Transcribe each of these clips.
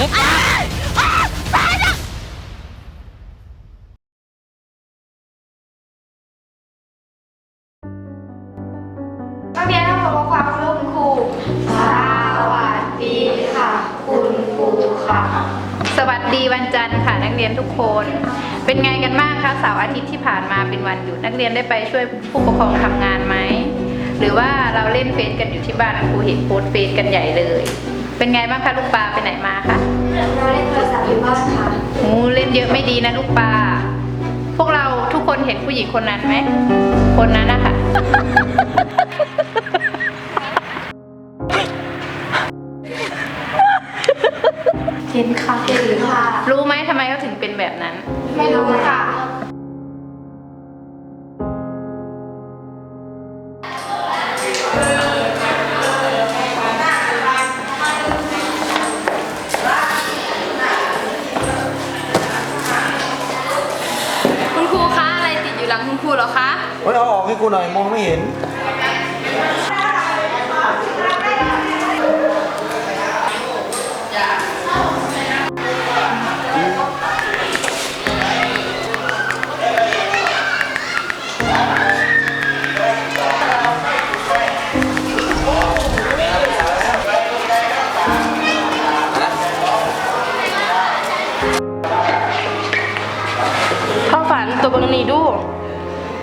นักเรียนทุณครูสวัสดีคุณครูค่ะ สวัสดีวันจันทร์ค่ะ นักเรียนทุกคน เป็นไงกันบ้างคะสาร์อาทิตย์ที่ผ่านมาเป็นวันหยุดนักเรียนได้ไปช่วยผู้ปกครองทำงานไหมหรือว่าเราเล่นเฟซกันอยู่ที่บ้านครูเห็นโพสเฟซกันใหญ่เลย เป็นไงบ้างคะลูกปลาไปไหนมาคะเราเล่นโทรศัพท์อยู่บ้านค่ะโอ้เล่นเยอะไม่ดีนะลูกปลา พวกเราทุกคนเห็นผู้หญิงคนนั้นไหม คนนั้นนะคะเห็นค่ะเห็นค่ะ รู้ไหมทำไมเขาถึงเป็นแบบนั้น ไม่รู้ค่ะ อยู่หลังคุณครูเหรอคะโอ้ยเอาออกให้กูหน่อยมองไม่เห็นเข้าฝันตัวเบิงนี้ดู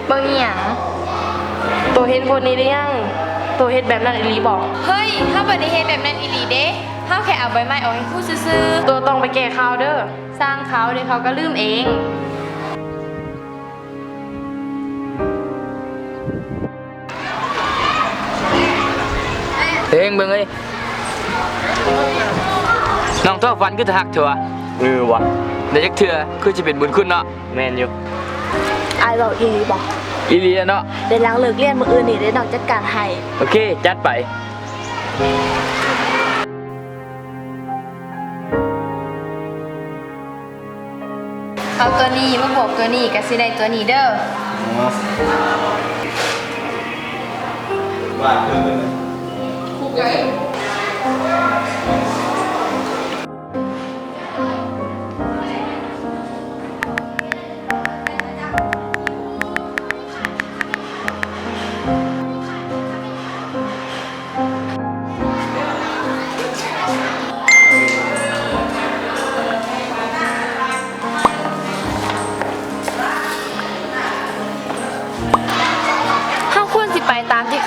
เบางอย่างตัวเห็นคนนี้ได้ยังตัวเห็นแบบนั้นอีหลีบอก เฮ้ยถ้าบันนี้เฮ็ดแบบนั้นอีหลีเด้ถ้าแค่เอาใบไม้ออกให้ครู่ซื่อตัวต้องไปแก้ข่าวเด้อๆสร้างเขาเดี๋ยวเขาก็ลืมเอง เองเบิ่งเอ้ยน้องท่อฟันคือทหักเถอะวะเออวะเดี๋ยวจักเถื่อคือจะเป็นบุญคุณเนาะ แมนอยู่อายบอกอีหลีบอกอีเลียเนาะเดี๋ยวหลังเลิกเรียนมืออื่นนี่ได้น้องจัดการให้โอเค จัดไป เอาตัวนี้มาบวกตัวนี้ก็สิได้ตัวนี้เด้อว่าเพิ่มเฮ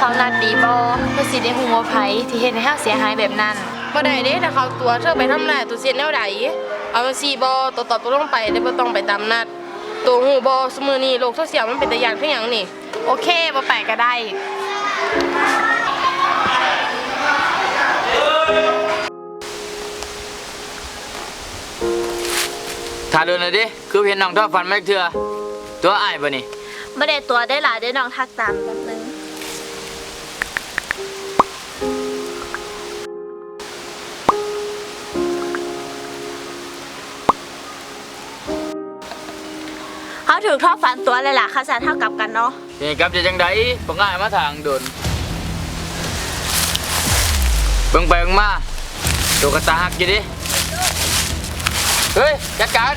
เขานัดดีบ่เพื่อสิได้ฮู้ว่าไผที่เฮ็ดให้เฮาเสียหายแบบนั้น บ่ได้เด้ถ้าเขาตัวเธอไปทำลายตัวเสียแนวใดเอามาซีบอตัวตอบตัวลงไปได้บ่ต้องไปตามนัด ตัวหูบอสมือนี่โลกโซเชียลมันเป็นตะยานเพียงหยังนี่ โอเคบ่ไปก็ได้ถ้าโดนเลยดิ คือเห็นน้องท่อฟันไม่เถื่อตัวอ้ายบ่นี่ ไม่ได้ตัวได้หลายได้น้องทักตามแป๊บนึง ถือทอฝันตัวเลยล่ะคาสาเท่ากับกันเนาะนี่กับจะจังไดบ่ง่ายมาทางโดนเบิ่งไปเบิ่งมาตัวกระตาหักอยู่ดิ เฮ้ย จัดการ